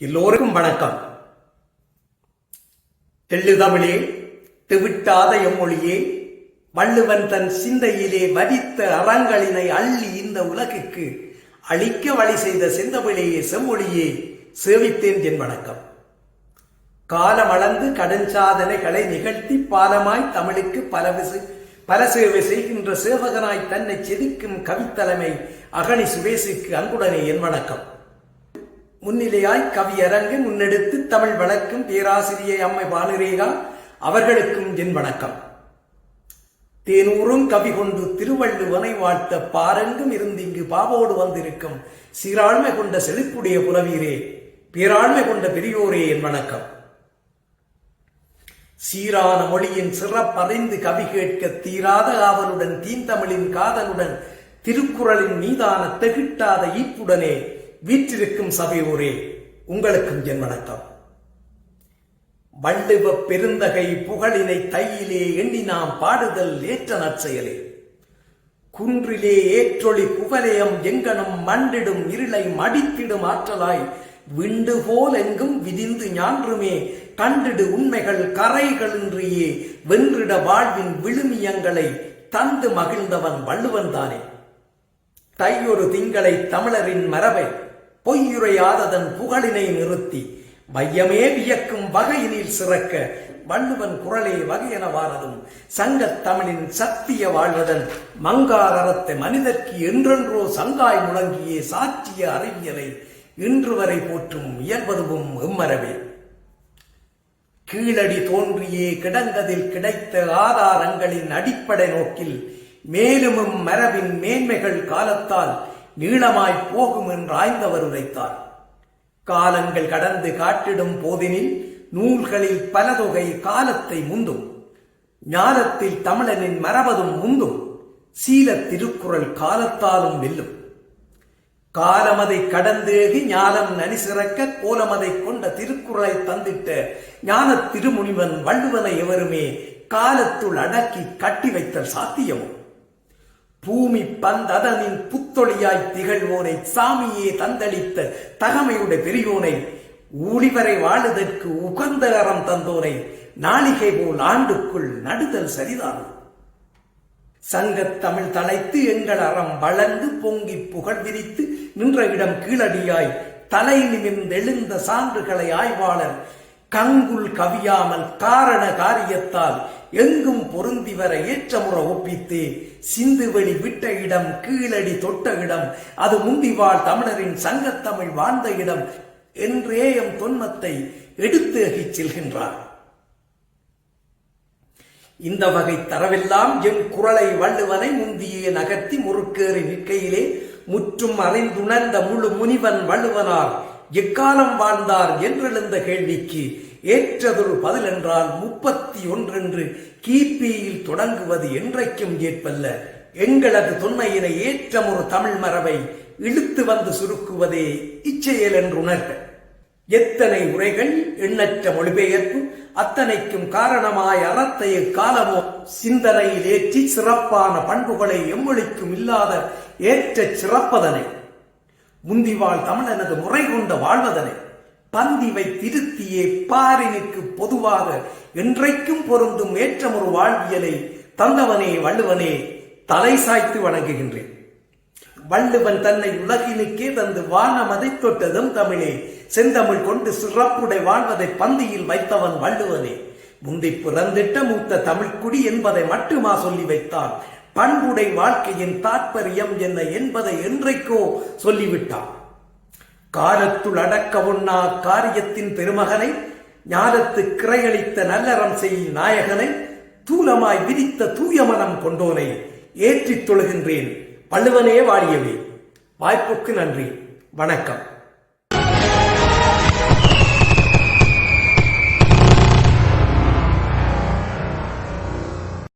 எல்லோருக்கும் வணக்கம். தெள்ளு தமிழே தெவிட்டாத எம்மொழியே வள்ளுவன் தன் சிந்தையிலே வதித்த அறங்களினை அள்ளி இந்த உலகுக்கு அழிக்க வழி செய்த செந்தமிழையே செம்மொழியே சேவித்தேன் என் வணக்கம். காலம் அளந்து கடன் சாதனைகளை நிகழ்த்தி பாலமாய் தமிழுக்கு பல பல சேவை செய்கின்ற சேவகனாய் தன்னை செதுக்கும் கவித்தலைமை அகனி சுவேசுக்கு அன்புடனே என் வணக்கம். முன்னிலையாய் கவியரங்கு முன்னெடுத்து தமிழ் வளர்க்கும் பேராசிரியை அம்மை பாலரேகா அவர்களுக்கும் என் வணக்கம். தேனூரும் கவி கொண்டு திருவள்ளுவனை வாழ்த்த பாரெங்கும் இருந்து இங்கு பாவோடு வந்திருக்கும் சீராண்மை கொண்ட செழிப்புடைய புலவீரே பேராண்மை கொண்ட பெரியோரே என் வணக்கம். சீரான மொழியின் சிறப்பறிந்து கவி கேட்க தீராத ஆவலுடன் தீந்தமிழின் காதலுடன் திருக்குறளின் மீதான தெகிட்டாத ஈப்புடனே வீற்றிருக்கும் சபையோரே உங்களுக்கும் என் வணக்கம். வள்ளுவ பெருந்தகை புகழினை தையிலே எண்ணி நாம் பாடுதல் ஏற்ற நற்செயலே. குன்றிலே ஏற்றொளி குவலயம் எங்கனும் மண்டிடும் இருளை மடித்திடும் ஆற்றலாய் விண்டு போல் எங்கும் விதிந்து ஞான்றுமே கண்டிடு உண்மைகள் கரைகளின்றியே வென்றிட வாழ்வின் விழுமியங்களை தந்து மகிழ்ந்தவன் வள்ளுவன் தானே. தையொரு திங்களை தமிழரின் மரபை பொய்யுரையாததன் புகழினை நிறுத்தி வையமே வியக்கும் வகையினில் சிறக்க வள்ளுவன் குரலே வகையெனவானதும் சங்கத் தமிழின் சத்திய வாழ்வதன் மங்காரத்தை மனிதர்க்கு என்றென்றோ சங்காய் முழங்கியே சாட்சிய அறிவியலை இன்று வரை போற்றும் இயல்பதுவும் எம்மரவே கீழடி தோன்றியே கிடந்ததில் கிடைத்த ஆதாரங்களின் அடிப்படை நோக்கில் மேலும் மரபின் மேன்மைகள் காலத்தால் நீளமாய் போகும் என்று ஆய்ந்தவர் உரைத்தார். காலங்கள் கடந்து காட்டிடும் போதினில் நூல்களில் பலதொகை காலத்தை முந்தும். ஞானத்தில் தமிழனின் மரபதும் முந்தும். சீல திருக்குறள் காலத்தாலும் வெல்லும். காலமதை கடந்தேகி ஞானம் நனிசிறக்க கோலமதை கொண்ட திருக்குறளை தந்திட்ட ஞான திருமுனிவன் வள்ளுவனை எவருமே காலத்துள் அடக்கி கட்டி வைத்தல் சாத்தியமும் பூமி பந்ததனின் புத்தொழியாய் திகழ்வோனை சாமியே தந்தளித்த தகமையுடைய பெரியோனை ஊழிவரை வாழுதற்கு உகந்த அறம் தந்தோனை நாளிகை போல் ஆண்டுக்குள் நடுதல் சரிதான். சங்கத் தமிழ் தலைத்து எங்கள் அறம் வளர்ந்து பொங்கி புகழ் விரித்து நின்ற இடம் கீழடியாய் தலை நிமிர்ந்தெழுந்த சான்றுகளை ஆய்வாளர் கங்குல் கவியாமல் காரண காரியத்தால் எங்கும் பொருந்தி வர ஏற்றமுற ஒப்பித்து. சிந்துவெளி விட்ட இடம் கீழடி தொட்ட இடம் அது முந்திவாழ் தமிழரின் சங்கத்தமிழ் வாழ்ந்த இடம் என்றே எம் தொன்மத்தை எடுத்து செல்கின்றார். இந்த வகை தரவெல்லாம் என் குரலை வள்ளுவனை முந்தியே நகர்த்தி முறுக்கேறி நிற்கையிலே முற்றும் அறிந்துணர்ந்த முழு முனிவன் வள்ளுவனார். எக்காலம் வாழ்ந்தார் என்றெழுந்த கேள்விக்கு ஏற்றதொரு பதில் என்றால் முப்பத்தி ஒன்றென்று கிபியில் தொடங்குவது என்றைக்கும் ஏற்பல்ல. எங்களது தொன்மையினை ஏற்றம் ஒரு தமிழ் மரபை இழுத்து வந்து சுருக்குவதே இச்செயல் என்று உணர்க எத்தனை உரைகள் எண்ணற்ற மொழிபெயர்ப்பு அத்தனைக்கும் காரணமாய் அறத்தைய காலமோ சிந்தனையில் ஏற்றி சிறப்பான பண்புகளை எம்மொழிக்கும் இல்லாத ஏற்ற சிறப்பதனை. முந்திவாழ் தமிழனது முறை கொண்ட வாழ்வதனை. பந்திவை திருத்தியே பாரினுக்கு பொதுவாக என்றைக்கும் பொருந்தும் ஏற்றமொரு வாழ்வியலை தந்தவனே வள்ளுவனே தலை சாய்த்து வணங்குகின்றேன். வள்ளுவன் தன்னை உலகினுக்கே தந்து வானமதை தொட்டதும் தமிழே செந்தமிழ் கொண்டு சிறப்புடை வாழ்வதை பந்தியில் வைத்தவன் வள்ளுவனே. முந்தி பிறந்திட்ட மூத்த தமிழ்குடி என்பதை மட்டுமா சொல்லி வைத்தான். பண்புடை வாழ்க்கையின் தாற்பயம் என்ன என்பதை என்றைக்கோ சொல்லிவிட்டான். காலத்துள் அடக்க உண்ணா காரியத்தின் பெருமகனை ஞானத்து கிரையளித்த நல்லறம் செய் நாயகனை தூலமாய் விரித்த தூயமனம் கொண்டோனை ஏற்றித் தொழுகின்றேன். பள்ளுவனே வாழியவே. வாய்ப்புக்கு நன்றி. வணக்கம்.